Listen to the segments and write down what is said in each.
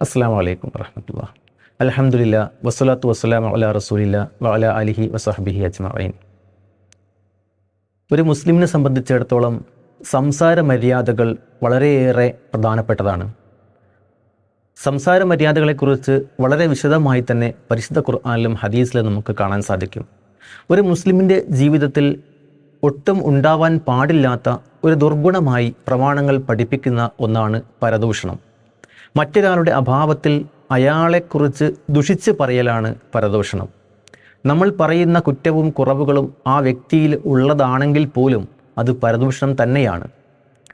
അസ്സാം വലൈക്കും വറഹമത്തുള്ള അലഹമുല്ല വസ്സലാത്തു വസ്സലാം അല റസൂലില്ല വഅല അലിഹി വസഹബിഹി അജ്മഈൻ. ഒരു മുസ്ലിമിനെ സംബന്ധിച്ചിടത്തോളം സംസാര മര്യാദകൾ വളരെയേറെ പ്രധാനപ്പെട്ടതാണ്. സംസാര മര്യാദകളെക്കുറിച്ച് വളരെ വിശദമായി തന്നെ പരിശുദ്ധ ഖുർആാനിലും ഹദീസിലും നമുക്ക് കാണാൻ സാധിക്കും. ഒരു മുസ്ലിമിന്റെ ജീവിതത്തിൽ ഒട്ടും ഉണ്ടാവാൻ പാടില്ലാത്ത ഒരു ദുർഗുണമായി പ്രമാണങ്ങൾ പഠിപ്പിക്കുന്ന ഒന്നാണ് പരദൂഷണം. മറ്റൊരാളുടെ അഭാവത്തിൽ അയാളെക്കുറിച്ച് ദുഷിച്ച് പറയലാണ് പരദോഷണം. നമ്മൾ പറയുന്ന കുറ്റവും കുറവുകളും ആ വ്യക്തിയിൽ ഉള്ളതാണെങ്കിൽ പോലും അത് പരദൂഷണം തന്നെയാണ്.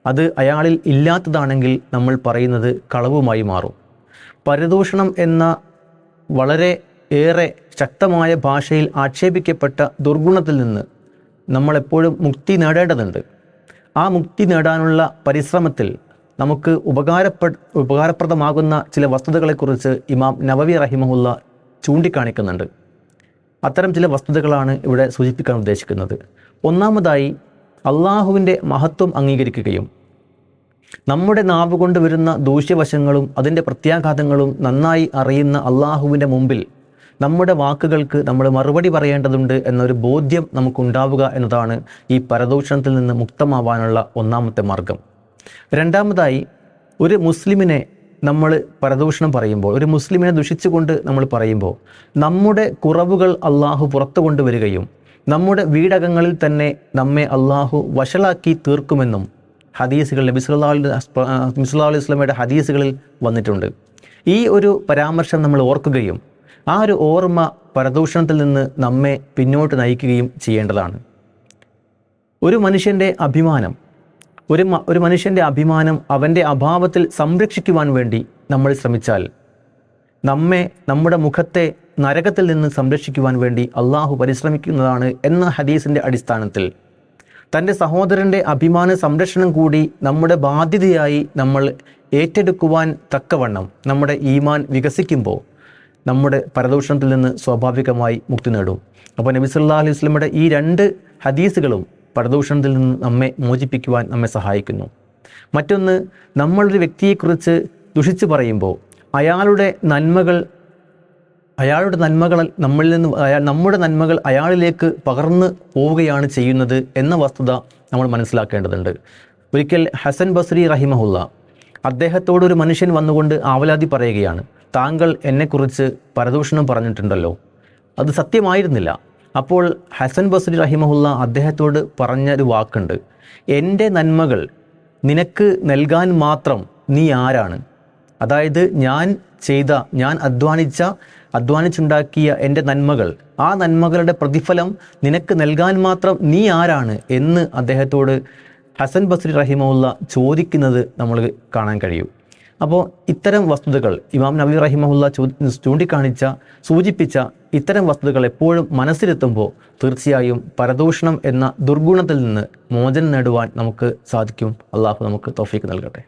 അത് അയാളിൽ ഇല്ലാത്തതാണെങ്കിൽ നമ്മൾ പറയുന്നത് കളവുമായി മാറും. പരദൂഷണം എന്ന വളരെ ഏറെ ശക്തമായ ഭാഷയിൽ ആക്ഷേപിക്കപ്പെട്ട ദുർഗുണത്തിൽ നിന്ന് നമ്മളെപ്പോഴും മുക്തി നേടേണ്ടതുണ്ട്. ആ മുക്തി നേടാനുള്ള പരിശ്രമത്തിൽ നമുക്ക് ഉപകാരപ്പെ ഉപകാരപ്രദമാകുന്ന ചില വസ്തുതകളെക്കുറിച്ച് ഇമാം നവവി റഹിമഹുല്ല ചൂണ്ടിക്കാണിക്കുന്നുണ്ട്. അത്തരം ചില വസ്തുതകളാണ് ഇവിടെ സൂചിപ്പിക്കാൻ ഉദ്ദേശിക്കുന്നത്. ഒന്നാമതായി അള്ളാഹുവിന്റെ മഹത്വം അംഗീകരിക്കുകയും നമ്മുടെ നാവ് കൊണ്ട് വരുന്ന ദൂഷ്യവശങ്ങളും അതിന്റെ പ്രത്യാഘാതങ്ങളും നന്നായി അറിയുന്ന അള്ളാഹുവിന്റെ മുമ്പിൽ നമ്മുടെ വാക്കുകൾക്ക് നമ്മൾ മറുപടി പറയേണ്ടതുണ്ട് എന്നൊരു ബോധ്യം നമുക്കുണ്ടാവുക എന്നതാണ് ഈ പരദൂഷണത്തിൽ നിന്ന് മുക്തമാവാനുള്ള ഒന്നാമത്തെ മാർഗം. രണ്ടാമതായി ഒരു മുസ്ലിമിനെ നമ്മൾ പരദൂഷണം പറയുമ്പോൾ ഒരു മുസ്ലിമിനെ ദുഷിച്ചുകൊണ്ട് നമ്മൾ പറയുമ്പോൾ നമ്മുടെ കുറവുകൾ അള്ളാഹു പുറത്തു കൊണ്ടുവരികയും നമ്മുടെ വീടകങ്ങളിൽ തന്നെ നമ്മെ അള്ളാഹു വഷളാക്കി തീർക്കുമെന്നും ഹദീസുകൾ നബി സല്ലല്ലാഹു അലൈഹി സ്വലമയുടെ ഹദീസുകളിൽ വന്നിട്ടുണ്ട്. ഈ ഒരു പരാമർശം നമ്മൾ ഓർക്കുകയും ആ ഒരു ഓർമ്മ പരദൂഷണത്തിൽ നിന്ന് നമ്മെ പിന്നോട്ട് നയിക്കുകയും ചെയ്യേണ്ടതാണ്. ഒരു മനുഷ്യന്റെ അഭിമാനം ഒരു ഒരു മനുഷ്യന്റെ അഭിമാനം അവന്റെ അഭാവത്തിൽ സംരക്ഷിക്കുവാൻ വേണ്ടി നമ്മൾ ശ്രമിച്ചാൽ നമ്മെ നമ്മുടെ മുഖത്തെ നരകത്തിൽ നിന്ന് സംരക്ഷിക്കുവാൻ വേണ്ടി അള്ളാഹു പരിശ്രമിക്കുന്നതാണ് എന്ന ഹദീസിന്റെ അടിസ്ഥാനത്തിൽ. തന്റെ സഹോദരന്റെ അഭിമാന സംരക്ഷണം കൂടി നമ്മുടെ ബാധ്യതയായി നമ്മൾ ഏറ്റെടുക്കുവാൻ തക്കവണ്ണം നമ്മുടെ ഈമാൻ വികസിക്കുമ്പോൾ നമ്മുടെ പരദൂഷണത്തിൽ നിന്ന് സ്വാഭാവികമായി മുക്തി നേടും. അപ്പോൾ നബി സല്ലല്ലാഹു അലൈഹി വസല്ലമയുടെ ഈ രണ്ട് ഹദീസുകളും പരദൂഷണത്തിൽ നിന്ന് നമ്മെ മോചിപ്പിക്കുവാൻ നമ്മെ സഹായിക്കുന്നു. മറ്റൊന്ന് നമ്മളൊരു വ്യക്തിയെക്കുറിച്ച് ദുഷിച്ചു പറയുമ്പോൾ അയാളുടെ നന്മകൾ അയാളുടെ നന്മകൾ നമ്മളിൽ നിന്ന് അയാൾ നമ്മുടെ നന്മകൾ അയാളിലേക്ക് പകർന്നു പോവുകയാണ് ചെയ്യുന്നത് എന്ന വസ്തുത നമ്മൾ മനസ്സിലാക്കേണ്ടതുണ്ട്. ഒരിക്കൽ ഹസൻ ബസ്രി റഹിമഹുല്ല അദ്ദേഹത്തോട് ഒരു മനുഷ്യൻ വന്നുകൊണ്ട് ആവലാതി പറയുകയാണ് താങ്കൾ എന്നെക്കുറിച്ച് പരദൂഷണം പറഞ്ഞിട്ടുണ്ടല്ലോ. അത് സത്യമായിരുന്നില്ല. അപ്പോൾ ഹസൻ ബസ്രി റഹിമഹുല്ല അദ്ദേഹത്തോട് പറഞ്ഞ പറഞ്ഞൊരു വാക്കുണ്ട്. എന്റെ നന്മകൾ നിനക്ക് നൽകാൻ മാത്രം നീ ആരാണ്? അതായത് ഞാൻ ചെയ്ത ഞാൻ അധ്വാനിച്ച അധ്വാനിച്ചുണ്ടാക്കിയ എന്റെ നന്മകൾ ആ നന്മകളുടെ പ്രതിഫലം നിനക്ക് നൽകാൻ മാത്രം നീ ആരാണ്? എന്ന് അദ്ദേഹത്തോട് ഹസൻ ബസ്രി റഹിമുള്ള ചോദിക്കുന്നത് നമ്മൾ കാണാൻ കഴിയും. അപ്പോൾ ഇത്തരം വസ്തുതകൾ ഇമാം നബി റഹിമഹുല്ല ചൂ ചൂണ്ടിക്കാണിച്ച സൂചിപ്പിച്ച ഇത്തരം വസ്തുതകൾ എപ്പോഴും മനസ്സിലെത്തുമ്പോൾ തീർച്ചയായും പരദൂഷണം എന്ന ദുർഗുണത്തിൽ നിന്ന് മോചനം നേടുവാൻ നമുക്ക് സാധിക്കും. അള്ളാഹു നമുക്ക് തോഫീക്ക് നൽകട്ടെ.